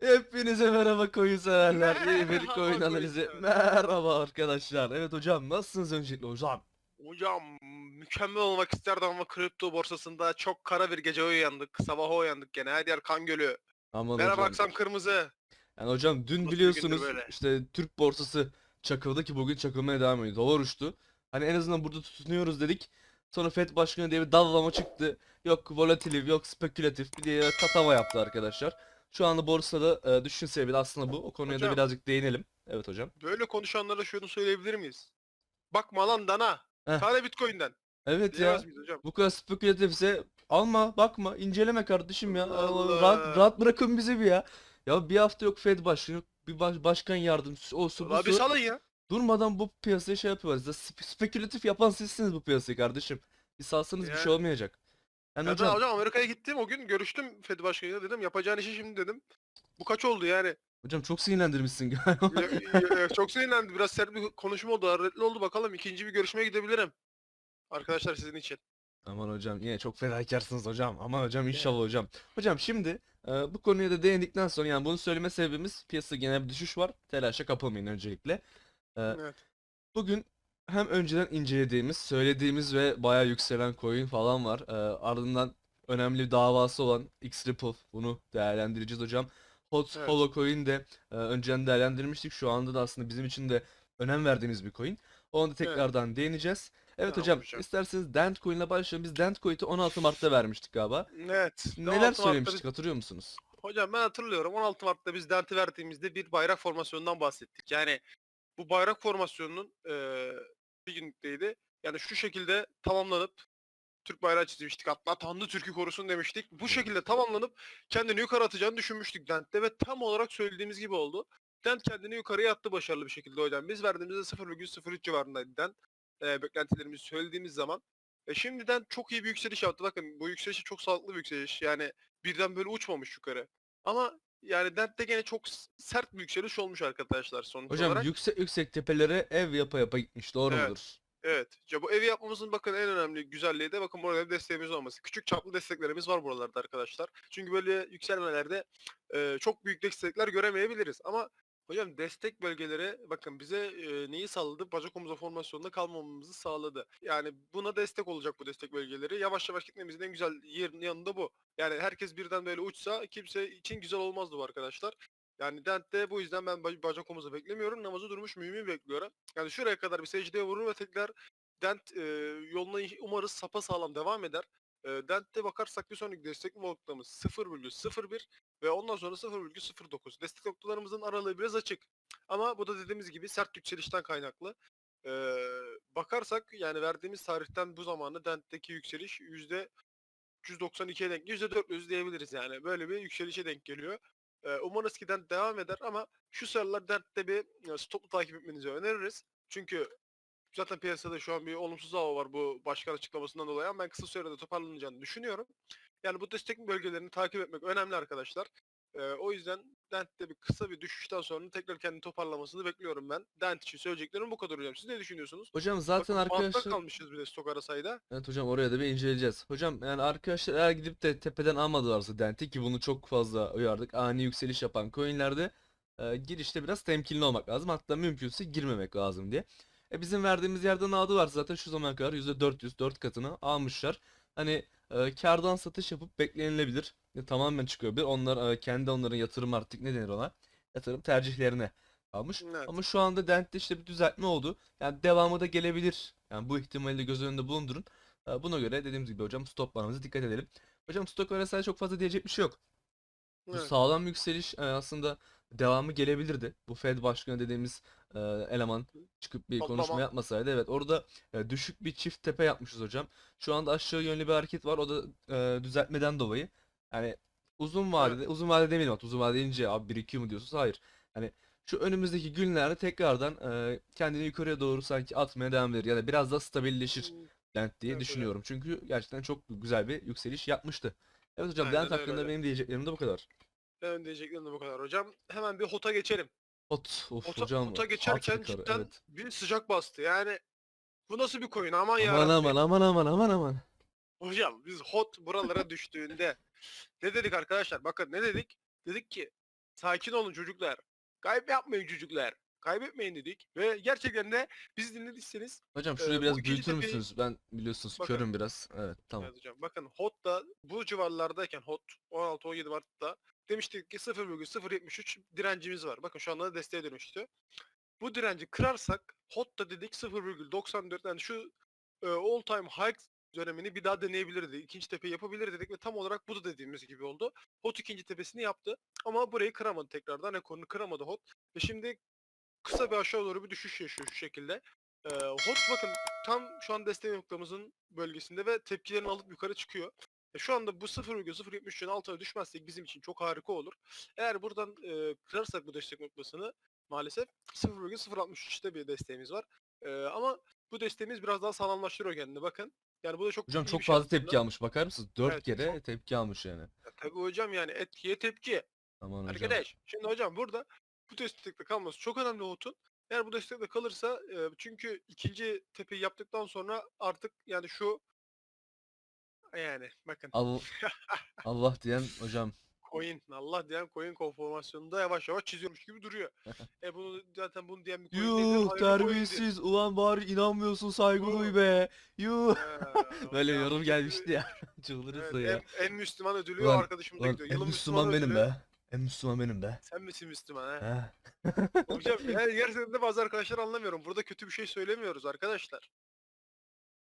Hepinize merhaba koyun severler. Yeni bir Merhaba koyun koyun analizi. Merhaba arkadaşlar. Evet hocam nasılsınız öncelikle hocam? Hocam mükemmel olmak isterdim ama kripto borsasında çok kara bir gece uyandık. Sabaha uyandık gene. Her yer kan gölü. Aman Merhaba hocam. baksam kırmızı. Yani hocam dün Nasıl bir biliyorsunuz böyle? işte Türk borsası çakıldı ki bugün çakılmaya devam ediyor. Dolar uçtu. Hani en azından burada tutunuyoruz dedik. Sonra FED başkanı diye bir dallama çıktı. Yok volatil, yok spekülatif bir diye tatava yaptı arkadaşlar. Şu anda borsada e, düşünse bile aslında bu. O konuya da Hocam. birazcık değinelim. Evet hocam. Böyle konuşanlara şunu söyleyebilir miyiz? Bakma lan dana. Heh. Tane bitcoin'den. Evet ya. Diyemez miyiz hocam? Bu kadar spekülatifse alma, bakma, inceleme kardeşim ya. Allah. Rahat, rahat bırakın bizi bir ya. Ya bir hafta yok Fed başkanı, bir baş- başkan yardımcısı, o su bu Abi salın ya. Durmadan bu piyasayı şey yapıyorlar. Siz spe- spekülatif yapan sizsiniz bu piyasayı kardeşim. Bir salsanız bir şey olmayacak. Yani Ya hocam, hocam Amerika'ya gittim o gün görüştüm Fed başkanıyla dedim yapacağın işi şimdi dedim. Bu kaç oldu yani? hocam çok sinirlendirmişsin galiba. Ya- ya- ya çok sinirlendi. Biraz sert bir konuşma oldu. Hararetli oldu. Bakalım ikinci bir görüşmeye gidebilirim. Arkadaşlar sizin için. Aman hocam yine çok fedakarsınız hocam. Aman hocam inşallah hocam. Hocam şimdi e, bu konuya da değindikten sonra yani bunu söyleme sebebimiz piyasada genel bir düşüş var. Telaşa kapılmayın öncelikle. E, Evet. Bugün hem önceden incelediğimiz, söylediğimiz ve bayağı yükselen coin falan var. Ee, ardından önemli davası olan X-Ripple bunu değerlendireceğiz hocam. Hot Evet. Holo coin de e, önceden değerlendirmiştik. Şu anda da aslında bizim için de önem verdiğimiz bir coin. Onu da tekrardan değineceğiz. Evet Tamam hocam, hocam. isterseniz Dent coin ile başlayalım. Biz Dent coin'i 16 Mart'ta vermiştik galiba. Evet. Neler 16 Mart'ta söylemiştik biz- hatırlıyor musunuz? Hocam ben hatırlıyorum 16 Mart'ta biz denti verdiğimizde bir bayrak formasyonundan bahsettik. Yani bu bayrak formasyonunun bir günlükteydi. Yani şu şekilde tamamlanıp Türk bayrağı çizmiştik. Hatta Tanrı Türk'ü korusun demiştik. Bu şekilde tamamlanıp kendini yukarı atacağını düşünmüştük Dent'te ve tam olarak söylediğimiz gibi oldu. Dent kendini yukarıya attı başarılı bir şekilde hocam. Biz verdiğimizde 0,03 civarındaydı Dent. Eee beklentilerimizi söylediğimiz zaman. E şimdiden çok iyi bir yükseliş yaptı. Bakın bu yükseliş çok sağlıklı bir yükseliş. Yani birden böyle uçmamış yukarı. Ama yani Dent'te gene çok sert bir yükseliş olmuş arkadaşlar sonuç Hocam olarak. yüksek yüksek tepelere ev yapa yapa gitmiş. Doğru Evet. mudur? Evet. Ya bu evi yapmamızın bakın en önemli güzelliği de bakın burada desteğimiz olması. Küçük çaplı desteklerimiz var buralarda arkadaşlar. Çünkü böyle yükselmelerde e, çok büyük destekler göremeyebiliriz. Ama hocam destek bölgeleri bakın bize e, neyi sağladı? Bacak omuza formasyonunda kalmamamızı sağladı. Yani buna destek olacak bu destek bölgeleri. Yavaş yavaş gitmemizin en güzel yerin yanında bu. Yani herkes birden böyle uçsa kimse için güzel olmazdı bu arkadaşlar. Yani Dent'te bu yüzden ben bac- bacak omuzu beklemiyorum. Namazı durmuş mümin bekliyorum. Yani şuraya kadar bir secdeye vurur ve tekrar Dent e, yoluna umarız sapa sağlam devam eder. E, Dent'te bakarsak bir sonraki destek noktamız 0,01 ve ondan sonra 0,09. Destek noktalarımızın aralığı biraz açık. Ama bu da dediğimiz gibi sert yükselişten kaynaklı. E, bakarsak yani verdiğimiz tarihten bu zamana Dent'teki yükseliş yüzde 392'ye denk, yüzde 400 diyebiliriz yani. Böyle bir yükselişe denk geliyor. E, umarız ki Dent devam eder ama şu sıralar Dent'te bir stoplu takip etmenizi öneririz. Çünkü zaten piyasada şu an bir olumsuz hava var bu başkan açıklamasından dolayı ama ben kısa sürede toparlanacağını düşünüyorum. Yani bu destek bölgelerini takip etmek önemli arkadaşlar. Ee, o yüzden Dent'te bir kısa bir düşüşten sonra tekrar kendini toparlamasını bekliyorum ben. Dent için söyleyeceklerim bu kadar hocam. Siz ne düşünüyorsunuz? Hocam zaten Bakın arkadaşlar... kalmışız bir de stok arasayda. Evet hocam oraya da bir inceleyeceğiz. Hocam yani arkadaşlar eğer gidip de tepeden almadılarsa Dent'i ki bunu çok fazla uyardık. Ani yükseliş yapan coinlerde e, girişte biraz temkinli olmak lazım. Hatta mümkünse girmemek lazım diye. E, bizim verdiğimiz yerden aldı var zaten şu zamana kadar %400 4 katını almışlar. Hani e, kardan satış yapıp beklenilebilir. E, tamamen çıkıyor bir. Onlar e, kendi onların yatırım artık ne denir ona? Yatırım tercihlerine kalmış. Evet. Ama şu anda Dent'te işte bir düzeltme oldu. Yani devamı da gelebilir. Yani bu ihtimali de göz önünde bulundurun. Ee, Buna göre dediğimiz gibi hocam stoplarımıza dikkat edelim. Hocam stok arasında çok fazla diyecek bir şey yok. Bu Evet. sağlam yükseliş e, aslında devamı gelebilirdi. Bu Fed başkanı dediğimiz e, eleman çıkıp bir Toplama. konuşma yapmasaydı. Evet orada e, düşük bir çift tepe yapmışız hocam. Şu anda aşağı yönlü bir hareket var. O da e, düzeltmeden dolayı. Yani uzun vadede, uzun vadede demeyelim uzun vade deyince abi birikiyor mu diyorsunuz? Hayır. Hani şu önümüzdeki günlerde tekrardan e, kendini yukarıya doğru sanki atmaya devam eder ya da biraz daha stabilleşir. Hmm, Dent diye Evet, öyle. düşünüyorum. Çünkü gerçekten çok güzel bir yükseliş yapmıştı. Evet hocam Aynen Dent öyle hakkında hocam. benim diyeceklerim de bu kadar. Benim diyeceklerim de bu kadar hocam. Hemen bir HOT'a geçelim. Ot, of HOT'a, hocam. Hat geçerken yukarı, cidden evet. bir sıcak bastı. Yani bu nasıl bir coin aman Aman yarabbim. aman aman aman aman aman. Hocam biz hot buralara düştüğünde ne dedik arkadaşlar? Bakın ne dedik? Dedik ki Sakin olun çocuklar. Kayıp yapmayın çocuklar. Kaybetmeyin dedik. Ve gerçekten de bizi dinlediyseniz Hocam Ee, şurayı bu biraz ikinci büyütür tepeyi- müsünüz? Ben biliyorsunuz Bakın. körüm biraz. Evet tamam. Evet hocam. Bakın HOT da bu civarlardayken HOT 16-17 Mart'ta demiştik ki 0,073 direncimiz var. Bakın şu anda da desteğe dönüştü. Bu direnci kırarsak HOT da dedik 0,94 yani şu e, all time high dönemini bir daha deneyebilirdi. İkinci tepeyi yapabilir dedik ve tam olarak bu da dediğimiz gibi oldu. HOT ikinci tepesini yaptı ama burayı kıramadı tekrardan. Ekorunu kıramadı HOT. Ve şimdi kısa bir aşağı doğru bir düşüş yaşıyor şu şekilde. Ee, HOT bakın tam şu an destek noktamızın bölgesinde ve tepkilerini alıp yukarı çıkıyor. E, şu anda bu 0,073'ün altına düşmezsek bizim için çok harika olur. Eğer buradan e, kırarsak bu destek noktasını maalesef 0,063'te bir desteğimiz var. E, ama bu desteğimiz biraz daha sağlamlaştırıyor kendini bakın. Yani bu da çok Hocam çok şey fazla aslında. tepki almış. Bakar mısınız? 4 Evet, kere çok- tepki almış yani. Ya Tabii hocam yani etkiye tepki. Aman hocam. Arkadaş şimdi hocam burada bu destekte kalması çok önemli Hot'un. Eğer bu destekte kalırsa e, çünkü ikinci tepeyi yaptıktan sonra artık yani şu yani bakın Al- Allah diyen hocam. coin Allah diyen coin konformasyonunda yavaş yavaş çiziyormuş gibi duruyor. e bunu zaten bunu diyen bir coin Yuh terbiyesiz. Ulan bari inanmıyorsun saygı duy be. Yuh. Böyle yorum gelmişti ya. Çıldırırsa Evet, ya. en, en Müslüman ödülü Ulan- arkadaşımıza Ulan gidiyor. en Yılın Müslüman benim ödülü. be. En Müslüman benim be. Sen misin Müslüman ha? He. Hocam yani gerçekten bazı arkadaşlar anlamıyorum. Burada kötü bir şey söylemiyoruz arkadaşlar.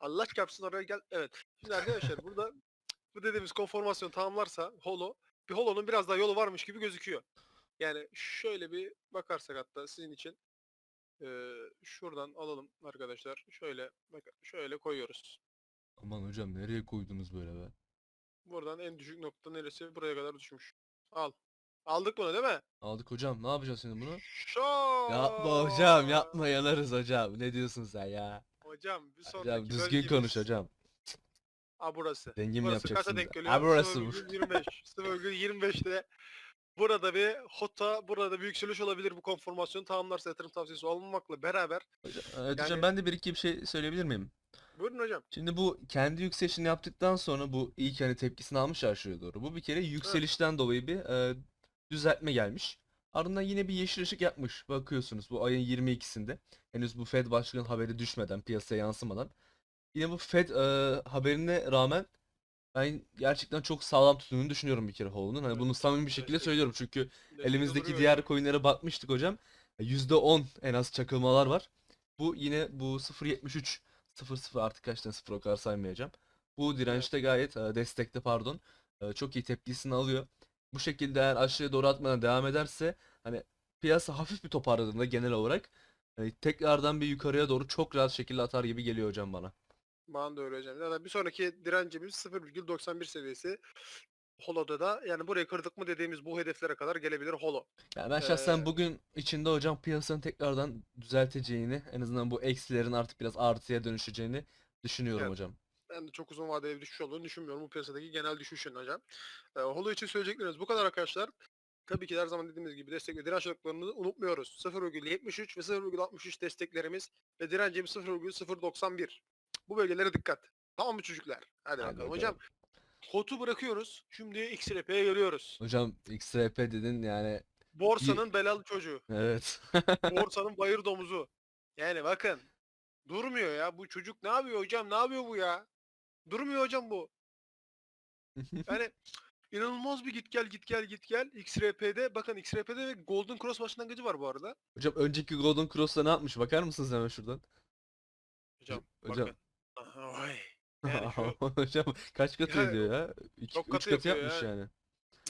Allah çarpsın oraya gel. Evet. Şimdi arkadaşlar burada bu dediğimiz konformasyon tamamlarsa holo bir holonun biraz daha yolu varmış gibi gözüküyor. Yani şöyle bir bakarsak hatta sizin için eee, şuradan alalım arkadaşlar. Şöyle bak şöyle koyuyoruz. Aman hocam nereye koydunuz böyle be? Buradan en düşük nokta neresi? Buraya kadar düşmüş. Al. Aldık bunu değil mi? Aldık hocam. Ne yapacağız şimdi bunu? Şoo! Yapma hocam yapma yanarız hocam. Ne diyorsun sen ya? Hocam bir sonraki Hocam düzgün bölgemiz- konuş hocam. Aa burası. Mi Burası yapacaksın? kaça denk geliyor? Ha burası bu. 0,25. 0,25'te burada bir hota, burada bir yükseliş olabilir bu konformasyonu tamamlarsa yatırım tavsiyesi olmamakla beraber. Hocam, evet hocam Yani- ben de bir iki bir şey söyleyebilir miyim? Buyurun hocam. Şimdi bu kendi yükselişini yaptıktan sonra bu ilk hani tepkisini almış aşağıya doğru. Bu bir kere yükselişten dolayı bir e, düzeltme gelmiş. Ardından yine bir yeşil ışık yapmış. Bakıyorsunuz bu ayın 22'sinde. Henüz bu Fed başkanın haberi düşmeden, piyasaya yansımadan. Yine bu Fed e, haberine rağmen ben gerçekten çok sağlam tuttuğunu düşünüyorum bir kere Hollow'un. Hani bunu samimi bir şekilde söylüyorum çünkü elimizdeki diğer coinlere bakmıştık hocam. %10 en az çakılmalar var. Bu yine bu 0.73 00 artık kaç tane sıfır o kadar saymayacağım. Bu dirençte gayet e, destekte pardon. e, Çok iyi tepkisini alıyor. Bu şekilde eğer aşağıya doğru atmaya devam ederse hani piyasa hafif bir toparladığında genel olarak hani tekrardan bir yukarıya doğru çok rahat şekilde atar gibi geliyor hocam bana. Bana da öyle hocam. Zaten bir sonraki direncimiz 0,91 seviyesi. Holo'da da yani burayı kırdık mı dediğimiz bu hedeflere kadar gelebilir Holo. Yani ben şahsen Ee, bugün içinde hocam piyasanın tekrardan düzelteceğini, en azından bu eksilerin artık biraz artıya dönüşeceğini düşünüyorum Evet. hocam. Ben de çok uzun vadeli bir düşüş olduğunu düşünmüyorum bu piyasadaki genel düşüşün hocam. Ee, Holo için söyleyeceklerimiz bu kadar arkadaşlar. Tabii ki her zaman dediğimiz gibi destek ve direnç noktalarını unutmuyoruz. 0,73 ve 0,63 desteklerimiz ve direncimiz 0,091. Bu bölgelere dikkat. Tamam mı çocuklar? Hadi, bakalım. Hocam HOT'u bırakıyoruz. Şimdi XRP'ye geliyoruz. Hocam XRP dedin yani Borsanın belalı çocuğu. evet. Borsanın bayır domuzu. Yani bakın. Durmuyor ya. Bu çocuk ne yapıyor hocam? Ne yapıyor bu ya? Durmuyor hocam bu. Yani inanılmaz bir git gel git gel git gel XRP'de bakın XRP'de ve Golden Cross başlangıcı var bu arada. Hocam önceki Golden Cross'ta ne yapmış bakar mısınız hemen şuradan? Hocam, Hocam. bakın. Aha, vay. Yani şu- Hocam kaç katı Yani ediyor ya? 2 çok 3 katı katı yapıyor yapmış ya. yani.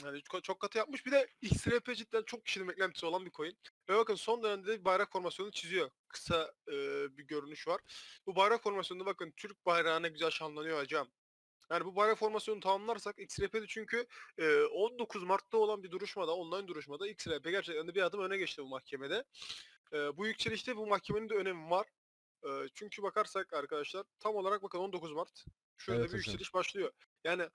Yani çok, katı yapmış. Bir de XRP cidden çok kişinin beklentisi olan bir coin. Ve bakın son dönemde bir bayrak formasyonu çiziyor. Kısa e, bir görünüş var. Bu bayrak formasyonunda bakın Türk bayrağı ne güzel şanlanıyor hocam. Yani bu bayrak formasyonu tamamlarsak XRP'de çünkü e, 19 Mart'ta olan bir duruşmada, online duruşmada XRP gerçekten de bir adım öne geçti bu mahkemede. E, bu yükselişte bu mahkemenin de önemi var. E, çünkü bakarsak arkadaşlar tam olarak bakın 19 Mart şurada Evet bir yükseliş başlıyor. Yani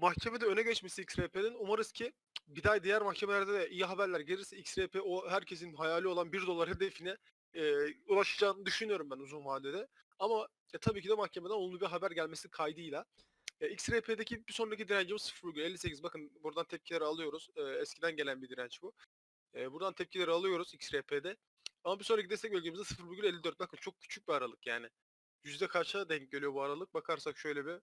mahkemede öne geçmesi XRP'nin umarız ki bir daha diğer mahkemelerde de iyi haberler gelirse XRP o herkesin hayali olan 1 dolar hedefine e, ulaşacağını düşünüyorum ben uzun vadede. Ama e, tabii ki de mahkemeden olumlu bir haber gelmesi kaydıyla. E, XRP'deki bir sonraki direncimiz 0,58. Bakın buradan tepkileri alıyoruz. E, eskiden gelen bir direnç bu. E, buradan tepkileri alıyoruz XRP'de. Ama bir sonraki destek bölgemizde 0,54. Bakın çok küçük bir aralık yani. Yüzde kaça denk geliyor bu aralık? Bakarsak şöyle bir.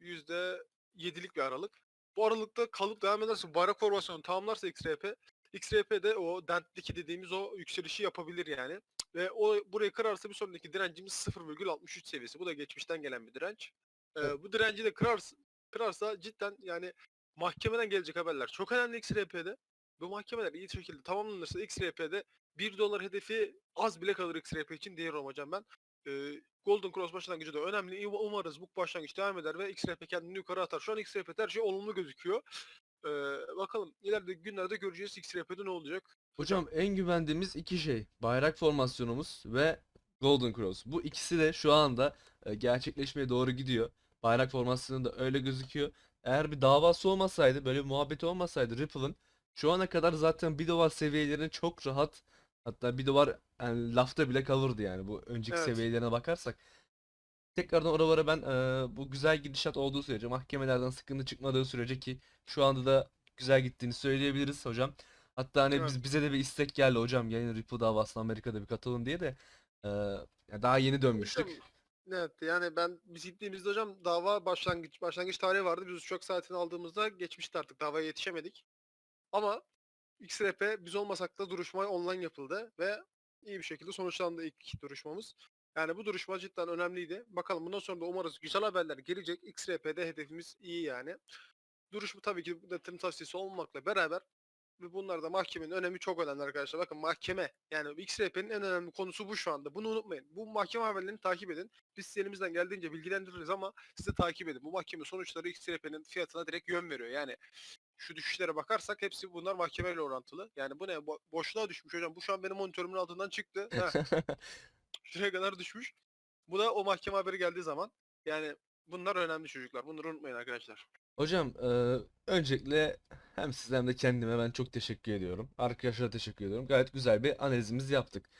Yüzde yedilik bir aralık. Bu aralıkta kalıp devam ederse bayrak formasyonu tamamlarsa XRP XRP de o dentteki dediğimiz o yükselişi yapabilir yani. Ve o burayı kırarsa bir sonraki direncimiz 0,63 seviyesi. Bu da geçmişten gelen bir direnç. Ee, bu direnci de kırarsa, kırarsa cidden yani mahkemeden gelecek haberler çok önemli XRP'de. Bu mahkemeler iyi şekilde tamamlanırsa XRP'de 1 dolar hedefi az bile kalır XRP için diyorum hocam ben. Ee, Golden Cross başlangıcı da önemli. Umarız bu başlangıç devam eder ve XRP kendini yukarı atar. Şu an XRP'de her şey olumlu gözüküyor. Ee, bakalım ileride günlerde göreceğiz XRP'de ne olacak. Hocam en güvendiğimiz iki şey. Bayrak formasyonumuz ve Golden Cross. Bu ikisi de şu anda e, gerçekleşmeye doğru gidiyor. Bayrak formasyonu da öyle gözüküyor. Eğer bir davası olmasaydı, böyle bir muhabbeti olmasaydı Ripple'ın şu ana kadar zaten 1 dolar seviyelerine çok rahat hatta 1 dolar yani lafta bile kalırdı yani bu önceki Evet. seviyelerine bakarsak. Tekrardan oralara ben e, bu güzel gidişat olduğu sürece mahkemelerden sıkıntı çıkmadığı sürece ki şu anda da güzel gittiğini söyleyebiliriz hocam. Hatta hani Evet. biz bize de bir istek geldi hocam yayın Ripple davasına Amerika'da bir katılın diye de e, ya daha yeni dönmüştük. Hocam, Evet yani ben biz gittiğimizde hocam dava başlangıç başlangıç tarihi vardı. Biz uçak saatini aldığımızda geçmişti artık davaya yetişemedik. Ama XRP biz olmasak da duruşma online yapıldı ve iyi bir şekilde sonuçlandı ilk duruşmamız. Yani bu duruşma cidden önemliydi. Bakalım bundan sonra da umarız güzel haberler gelecek. XRP'de hedefimiz iyi yani. Duruşma tabii ki yatırım tavsiyesi olmakla beraber ve bunlar da mahkemenin önemi çok önemli arkadaşlar. Bakın mahkeme yani XRP'nin en önemli konusu bu şu anda. Bunu unutmayın. Bu mahkeme haberlerini takip edin. Biz sizi elimizden geldiğince bilgilendiririz ama siz de takip edin. Bu mahkeme sonuçları XRP'nin fiyatına direkt yön veriyor. Yani şu düşüşlere bakarsak hepsi bunlar mahkemeyle orantılı. Yani bu ne? Bo- boşluğa düşmüş hocam. Bu şu an benim monitörümün altından çıktı. Şuraya kadar düşmüş. Bu da o mahkeme haberi geldiği zaman. Yani bunlar önemli çocuklar. Bunları unutmayın arkadaşlar. Hocam e, öncelikle hem size hem de kendime ben çok teşekkür ediyorum. Arkadaşlara teşekkür ediyorum. Gayet güzel bir analizimizi yaptık.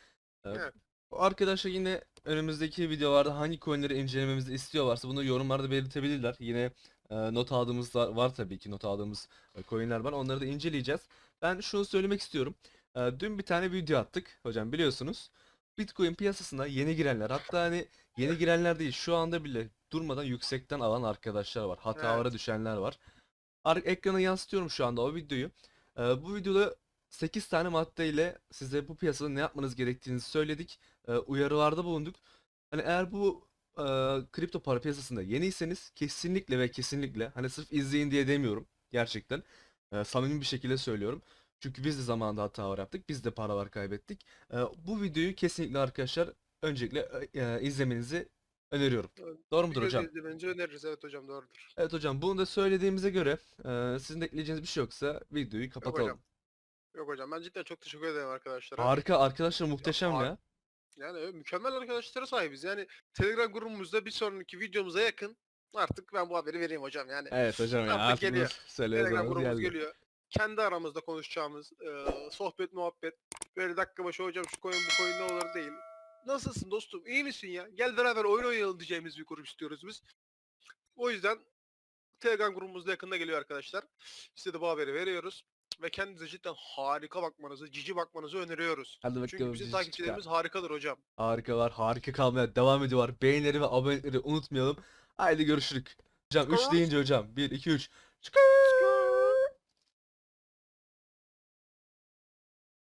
E, Evet. Arkadaşlar yine önümüzdeki videolarda hangi coinleri incelememizi istiyorlarsa bunu yorumlarda belirtebilirler. Yine e, not aldığımız da var tabii ki not aldığımız e, coinler var. Onları da inceleyeceğiz. Ben şunu söylemek istiyorum. E, dün bir tane video attık hocam biliyorsunuz. Bitcoin piyasasına yeni girenler hatta hani yeni girenler değil şu anda bile durmadan yüksekten alan arkadaşlar var. Hatalara Evet. düşenler var. Ar- ekrana yansıtıyorum şu anda o videoyu. Ee, bu videoda 8 tane maddeyle size bu piyasada ne yapmanız gerektiğini söyledik. Ee, uyarılarda bulunduk. Hani eğer bu e, kripto para piyasasında yeniyseniz kesinlikle ve kesinlikle hani sırf izleyin diye demiyorum gerçekten. Ee, samimi bir şekilde söylüyorum. Çünkü biz de zamanında hatalar yaptık. Biz de paralar kaybettik. Ee, bu videoyu kesinlikle arkadaşlar öncelikle e, izlemenizi öneriyorum. Evet, Doğru mudur hocam? bence öneririz. Evet hocam doğrudur. Evet hocam bunu da söylediğimize göre e, sizin de ekleyeceğiniz bir şey yoksa videoyu Yok kapatalım. hocam. Yok hocam ben cidden çok teşekkür ederim arkadaşlara. Harika arkadaşlar muhteşem har- ya. Yani evet, mükemmel arkadaşlara sahibiz. Yani Telegram grubumuzda bir sonraki videomuza yakın artık ben bu haberi vereyim hocam. Yani Evet hocam ya Artık artık geliyor. Telegram grubumuz geldi. geliyor. Kendi aramızda konuşacağımız e, sohbet muhabbet. Böyle dakika başı hocam şu koyun bu koyun ne olur değil. Nasılsın dostum? İyi misin ya? Gel beraber oyun oynayalım diyeceğimiz bir grup istiyoruz biz. O yüzden Telegram grubumuzda yakında geliyor arkadaşlar. Size de bu haberi veriyoruz. Ve kendinize cidden harika bakmanızı, cici bakmanızı öneriyoruz. Hadi Çünkü bakalım bizim cici takipçilerimiz harikadır hocam. Harikalar harika kalmaya devam ediyorlar. Beğenileri ve abonelikleri unutmayalım. Haydi görüşürük. Hocam 3 Çıkar. deyince hocam 1 2 3. Çıkar.